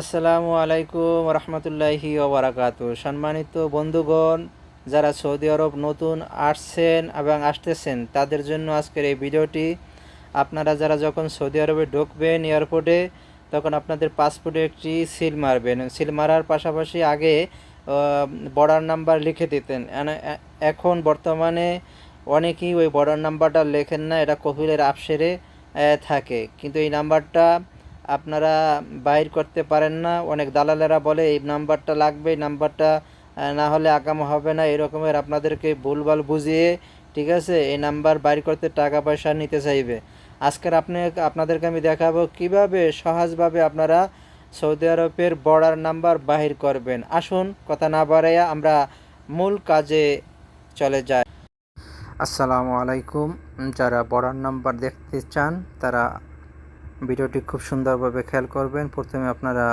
আসসালামু আলাইকুম রহমতুল্লাহি ওবরাকাতু সম্মানিত বন্ধুগণ, যারা সৌদি আরব নতুন আসছেন এবং আসতেছেন, তাদের জন্য আজকের এই ভিডিওটি। আপনারা যারা যখন সৌদি আরবে ঢুকবেন এয়ারপোর্টে, তখন আপনাদের পাসপোর্টে একটি সিল মারবেন। সিল মারার পাশাপাশি আগে বর্ডার নাম্বার লিখে দিতেন। এখন বর্তমানে অনেকেই ওই বর্ডার নাম্বারটা লেখেন না, এটা কপিলের আপসেরে থাকে। কিন্তু এই নাম্বারটা আপনারা বাইর করতে পারেন না। অনেক দালালেরা বলে, এই নাম্বারটা লাগবে, এই নাম্বারটা না হলে আগাম হবে না। এরকমের আপনাদেরকে ভুলভাল বুঝিয়ে, ঠিক আছে, এই নাম্বার বাইর করতে টাকা পয়সা নিতে চাইবে। আজকের আপনি, আপনাদেরকে আমি দেখাবো কীভাবে সহজভাবে আপনারা সৌদি আরবের বর্ডার নাম্বার বাহির করবেন। আসুন, কথা না বাড়াইয়া আমরা মূল কাজে চলে যাই। আসসালামু আলাইকুম। যারা বর্ডার নাম্বার দেখতে চান, তারা ভিডিওটি খুব সুন্দরভাবে খেয়াল করবেন। প্রথমে আপনারা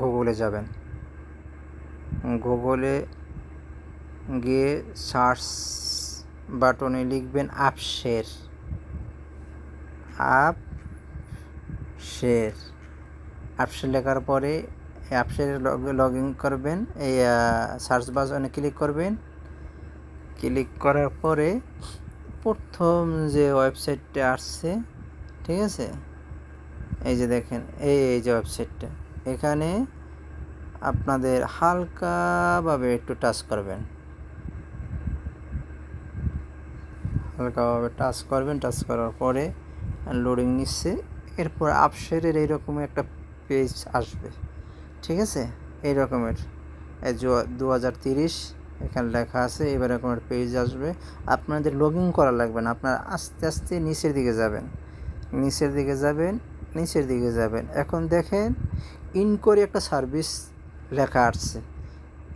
গুগলে যাবেন। গুগলে গিয়ে সার্চ বাটনে লিখবেন আপশের আপ শের আপশের লেখার পরে আপশের লগ ইন করবেন। এই সার্চ বাজনে ক্লিক করবেন। ক্লিক করার পরে প্রথম যে ওয়েবসাইটটা আসছে, ঠিক আছে? এই যে দেখেন, এই এই যে ওয়েবসাইটটা এখানে আপনাদের হালকাভাবে একটু টাচ করবেন। হালকাভাবে টাচ করবেন টাচ করার পরে লোডিং নিচ্ছে। এরপর আপশেরের এইরকম একটা পেজ আসবে। ঠিক আছে? এই রকমের দু হাজার তিরিশ, এখানে লেখা আছে, এবার এরকমের পেজ আসবে। আপনাদের লগ ইন করা লাগবে না। আপনারা আস্তে আস্তে নিচের দিকে যাবেন। নিচের দিকে যাবেন। নিচের দিকে যাবেন। এখন দেখেন ইনকোয়ারি একটা সার্ভিস লেখা আসছে।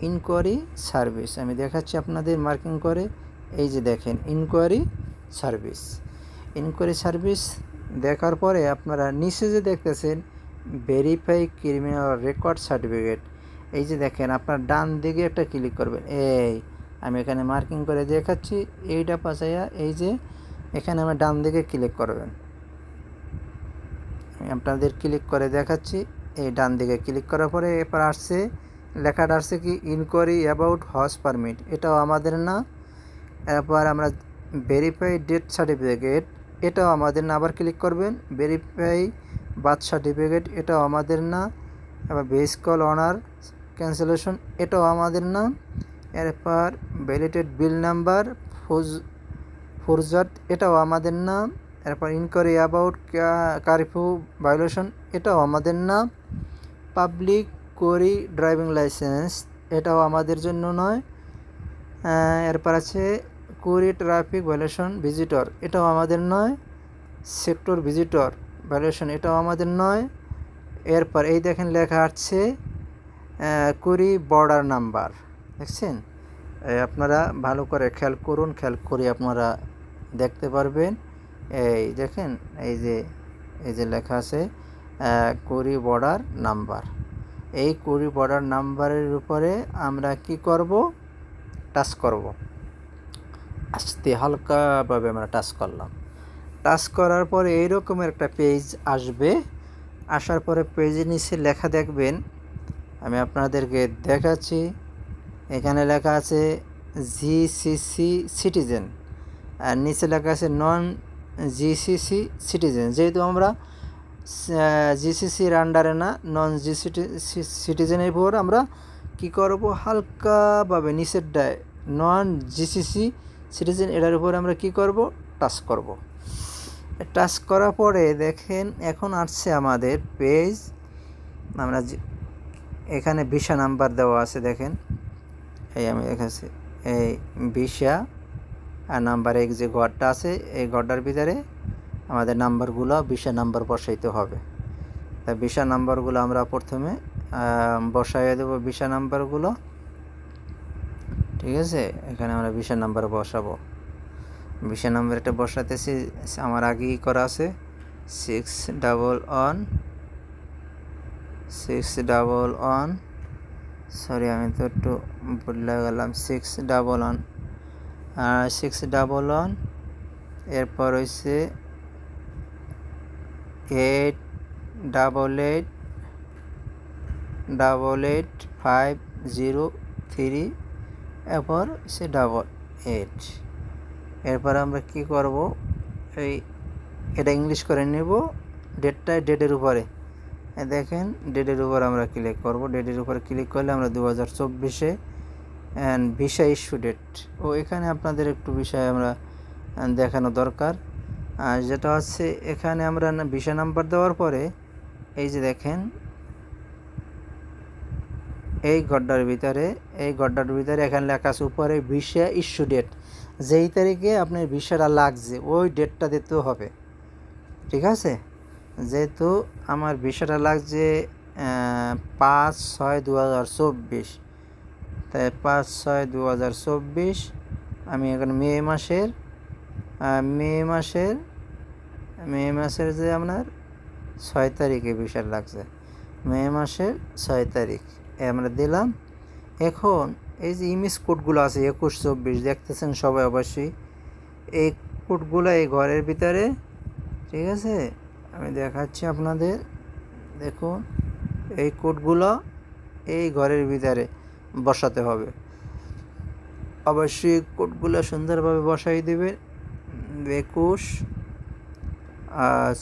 ইনকোয়ারি সার্ভিস আমি দেখাচ্ছি আপনাদের মার্কিং করে। এই যে দেখেন ইনকোয়ারি সার্ভিস ইনকোয়ারি সার্ভিস দেখার পরে আপনারা নিচে যে দেখতেছেন ভেরিফাই ক্রিমিনাল রেকর্ড সার্টিফিকেট এই যে দেখেন, আপনার ডান দিকে একটা ক্লিক করবেন। এই, আমি এখানে মার্কিং করে দেখাচ্ছি। এইটা পাচাইয়া এই যে এখানে আমার ডান দিকে ক্লিক করবেন। আপনাদের ক্লিক করে দেখাচ্ছি। এই ডান দিকে ক্লিক করার পরে এরপর আসছে, লেখাটা আসছে কি ইনকোয়ারি অ্যাবাউট হজ পারমিট এটাও আমাদের না। এরপর আমরা ভেরিফাই ডেথ সার্টিফিকেট এটাও আমাদের না। আবার ক্লিক করবেন ভেরিফাই বার্থ সার্টিফিকেট এটাও আমাদের না। এবার বেস কল অনার ক্যান্সেলেশন এটাও আমাদের না। এরপর ভ্যালিডেড বিল নাম্বার ফোজ ফোরজাট এটাও আমাদের না। এরপর ইনকোয়ারি অ্যাবাউট কারফিউ ভায়োলেশন এটাও আমাদের না। পাবলিক কোরি ড্রাইভিং লাইসেন্স এটাও আমাদের জন্য নয়। এরপর আছে কোরি ট্রাফিক ভায়োলেশন ভিজিটর এটাও আমাদের নয়। সেক্টর ভিজিটর ভায়োলেশন এটাও আমাদের নয়। এরপর এই দেখেন লেখা আছে কুড়ি বর্ডার নাম্বার দেখছেন? আপনারা ভালো করে খেয়াল করুন, খেয়াল করে আপনারা দেখতে পারবেন। এই দেখেন, এই যে এই যে লেখা আছে কুড়ি বর্ডার নাম্বার। এই কুড়ি বর্ডার নাম্বারের উপরে আমরা কি করব? টাচ করব। আস্তে, হালকাভাবে আমরা টাচ করলাম। টাচ করার পরে এইরকমের একটা পেজ আসবে। আসার পরে পেজের নিচে লেখা দেখবেন, আমি আপনাদেরকে দেখাচ্ছি। এখানে লেখা আছে জিসিসি সিটিজেন। আর নিচে লেখা আছে, নন জিসিসি সিটিজেন। যেহেতু আমরা জিসিসির আন্ডারে না, নন জিসিটি, সিটিজেনের উপর আমরা কি করব? হালকাভাবে নিচের ডায়, নন জিসিসি সিটিজেন, এটার উপর আমরা কি করব? টাচ করব। টাচ করার পরে দেখেন, এখন আসছে আমাদের পেজ। আমরা এখানে ভিসা নাম্বার দেওয়া আছে, দেখেন। এই আমি দেখাচ্ছি। এই ভিসা আর নাম্বার এক যে ঘরটা আছে, এই ঘরটার ভিতরে আমাদের নাম্বারগুলো ভিসা নাম্বার বসাইতে হবে। তা ভিসা নাম্বারগুলো আমরা প্রথমে বসাইয়ে দেবো বিশা নাম্বারগুলো। ঠিক আছে? এখানে আমরা ভিসা নাম্বার বসাবো। ভিসা নাম্বার এটা বসাতেছি আমার আগেই করা আছে। Six double one six double one sorry আমি তো একটু ভুলে গেলাম। Six double one six double one এরপর হচ্ছে eight double eight double eight five zero three এরপর সে ডাবল এইট এরপর আমরা কি করব? এই এটা ইংলিশ করে নেব। ডেটটায় ডেটের উপরে। দেখেন ডেটের উপর আমরা ক্লিক করব। ডেটের উপরে ক্লিক করলে আমরা দু হাজার চব্বিশে অ্যান্ড ভিসা ইস্যু ডেট ও এখানে আপনাদের একটু বিষয় আমরা দেখানো দরকার। আর যেটা হচ্ছে, এখানে আমরা ভিসা নাম্বার দেওয়ার পরে, এই যে দেখেন, এই গড্ডার ভিতরে, এই গড্ডার ভিতরে এখানে লেখা আছে উপরে ভিসা ইস্যু ডেট যেই তারিখে আপনার ভিসাটা লাগছে, ওই ডেটটা দিতেও হবে। ঠিক আছে? যেহেতু আমার ভিসাটা লাগছে পাঁচ ছয় দু হাজার চব্বিশ। তাই পাঁচ ছয় দু হাজার চব্বিশ, আমি এখন মে মাসের মে মাসের মে মাসের যে আপনার ছয় তারিখে ভিসা লাগছে, মে মাসের ছয় তারিখ, এ আমরা দিলাম। এখন এই যে ইমেজ কোডগুলো আছে, একুশ, চব্বিশ, দেখতেছেন সবাই অবশ্যই, এই কোডগুলো এই ঘরের ভিতরে, ঠিক আছে? আমি দেখাচ্ছি আপনাদের, দেখুন, এই কোডগুলো এই ঘরের ভিতরে। বসাতে হবে। অবশ্যই কোটগুলো সুন্দরভাবে বসাই দেবে। একুশ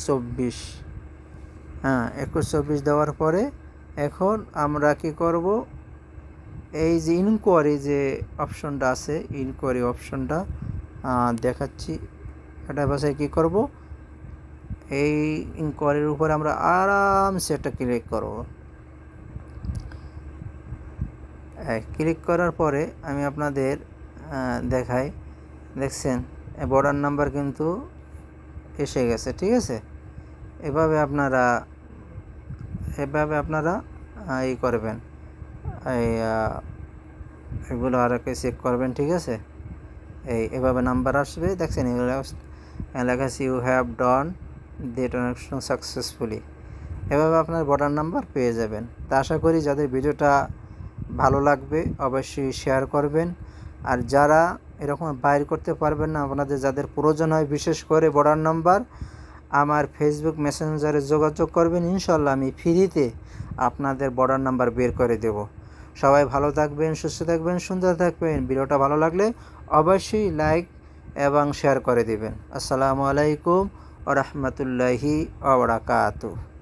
চব্বিশ। হ্যাঁ একুশ, চব্বিশ দেওয়ার পরে এখন আমরা কি করব? এই যে ইনকোয়ারি যে অপশনটা আছে ইনকোয়ারি অপশনটা দেখাচ্ছি। এটা বাসায় কী করব? এই ইনকোয়ারির উপরে আমরা আরামসে একটা ক্লিক করব। ক্লিক করার পরে আমি আপনাদের দেখাই। দেখছেন? বর্ডার নাম্বার কিন্তু এসে গেছে, ঠিক আছে? এভাবে আপনারা এভাবে আপনারা ই করবেন। এই এগুলো আর চেক করবেন, ঠিক আছে? এই, এভাবে নাম্বার আসবে। দেখছেন? এগুলো লেখা আছে you have done the transaction successfully এভাবে আপনার বর্ডার নাম্বার পেয়ে যাবেন। তা আশা করি যাদের ভিডিওটা ভালো লাগবে, অবশ্যই শেয়ার করবেন। আর যারা এরকম বাইর করতে পারবেন না, আপনাদের যাদের প্রয়োজন হয়, বিশেষ করে বর্ডার নাম্বার, আমার ফেসবুক মেসেঞ্জারে যোগাযোগ করবেন। ইনশাল্লাহ আমি ফ্রিতে আপনাদের বর্ডার নাম্বার বের করে দেব। সবাই ভালো থাকবেন, সুস্থ থাকবেন, সুন্দর থাকবেন। ভিডিওটা ভালো লাগলে অবশ্যই লাইক এবং শেয়ার করে দেবেন। আসসালামু আলাইকুম ও রহমতুল্লাহি ওবরাকাতুহ